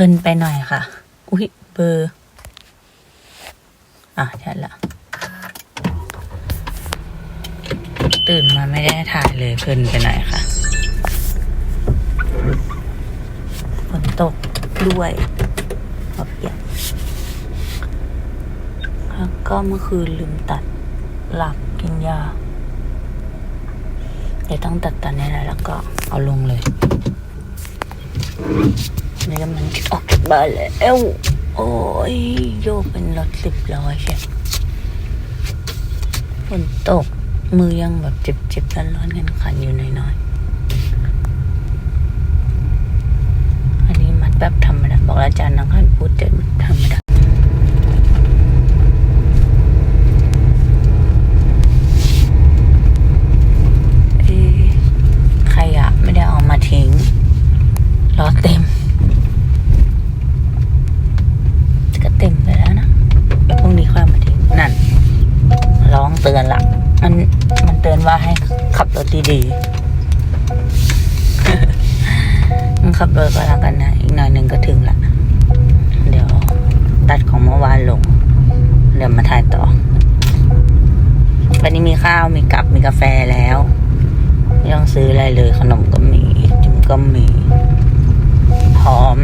ลินไปหน่อยค่ะ อุ้ยเบอร์ อะใช่ละ ตื่นมาไม่ได้ถ่ายเลยเพลินไปหน่อยค่ะ ฝนตกด้วยขอบเปียกแล้วก็เมื่อคืนลืมตัดหลับกินยาเดี๋ยวต้องตัดตอนนี้แหละแล้วก็เอาลงเลย นี่กำลังจะออกจากบ้านแล้วโอ้ยโยกเป็นรถสิบล้อใช่ฝนตกมือยังแบบเจ็บๆร้อนๆกันขันอยู่หน่อยๆ อันนี้มัดแบบธรรมดาบอกอาจารย์นังขันพูดจะธรรมด ตือนละมันมันเตือนว่าให้ขับรถดีๆมันขับรถก็แล้วกันนะอีกหน่อยหนึ่งก็ถึงละเดี๋ยวตัดของเมื่อวานลง เดี๋ยวมาถ่ายต่อ วันนี้มีข้าวมีกับมีกาแฟแล้วไม่ต้องซื้ออะไรเลย ขนมก็มีจิ้มก็มี พร้อม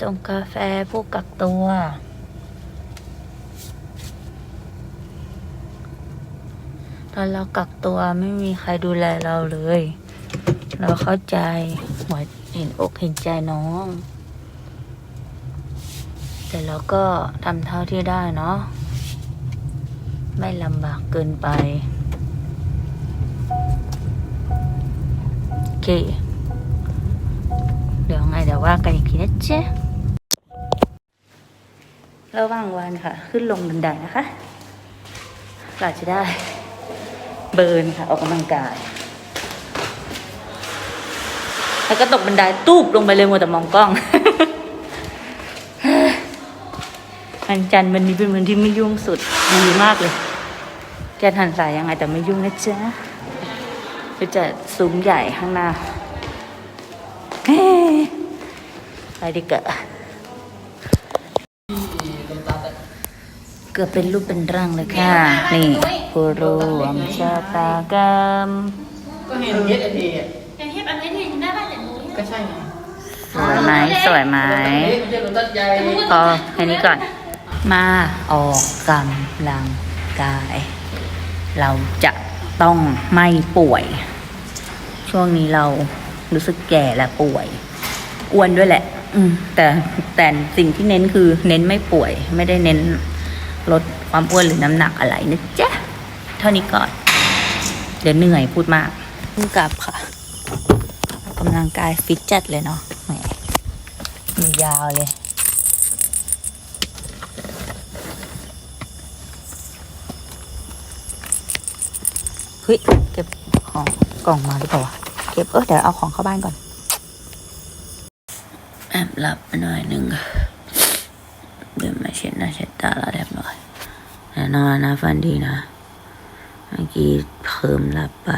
ส่งกาแฟผู้กักตัว ตอนเรากักตัวไม่มีใครดูแลเราเลย เราเข้าใจหัวเห็นอกเห็นใจน้อง แต่เราก็ทำเท่าที่ได้เนาะไม่ลำบากเกินไป โอเก๋ ว่ากันอีกทีนะเจ๊ระหว่างวันค่ะ ขึ้นลงบันไดนะคะเราจะได้เบิร์นค่ะ ออกกำลังกาย แล้วก็ตกบันไดตูบลงไปเลยมัวแต่มองกล้องวันจันทร์วันนี้เป็นวันที่ไม่ยุ่งสุดดีมากเลย แกทันสายยังไงแต่ไม่ยุ่งนะจ๊ะก็จะซุ้มใหญ่ข้างหน้า ดีกว่าเกือบเป็นรูปเป็นร่างเลยค่ะ นี่ผู้รวมชะตากรรมก็เห็นเย็ดอทีอะอย่างที่อันนี้ที่ได้บ้านแต่หนูก็ใช่ไงสวยไหมสวยไหมไม่ใช่รถตัดใหญ่พอแค่นี้ก่อน มาออกกำลังกาย เราจะต้องไม่ป่วย ช่วงนี้เรารู้สึกแก่และป่วย อ้วนด้วยแหละ อืมแต่แต่สิ่งที่เน้นคือเน้นไม่ป่วย ไม่ได้เน้นลดความอ้วนหรือน้ำหนักอะไรนะจ๊ะเท่านี้ก่อน เดี๋ยวเหนื่อยพูดมากพิ่งกลับค่ะกำลังกายฟิตจัดเลยเนาะแหมมียาวเลยเฮ้ยเก็บของกล่องมาหรือเปล่าวะเก็บเออเดี๋ยวเอาของเข้าบ้านก่อน แอบหลับไปหน่อยหนึ่งเดินมาเช็ดหน้าเช็ดตาแล้วเรียบร้อยแต่นอนนะฟันดีนะ เมื่อกี้เพิ่มหลับไป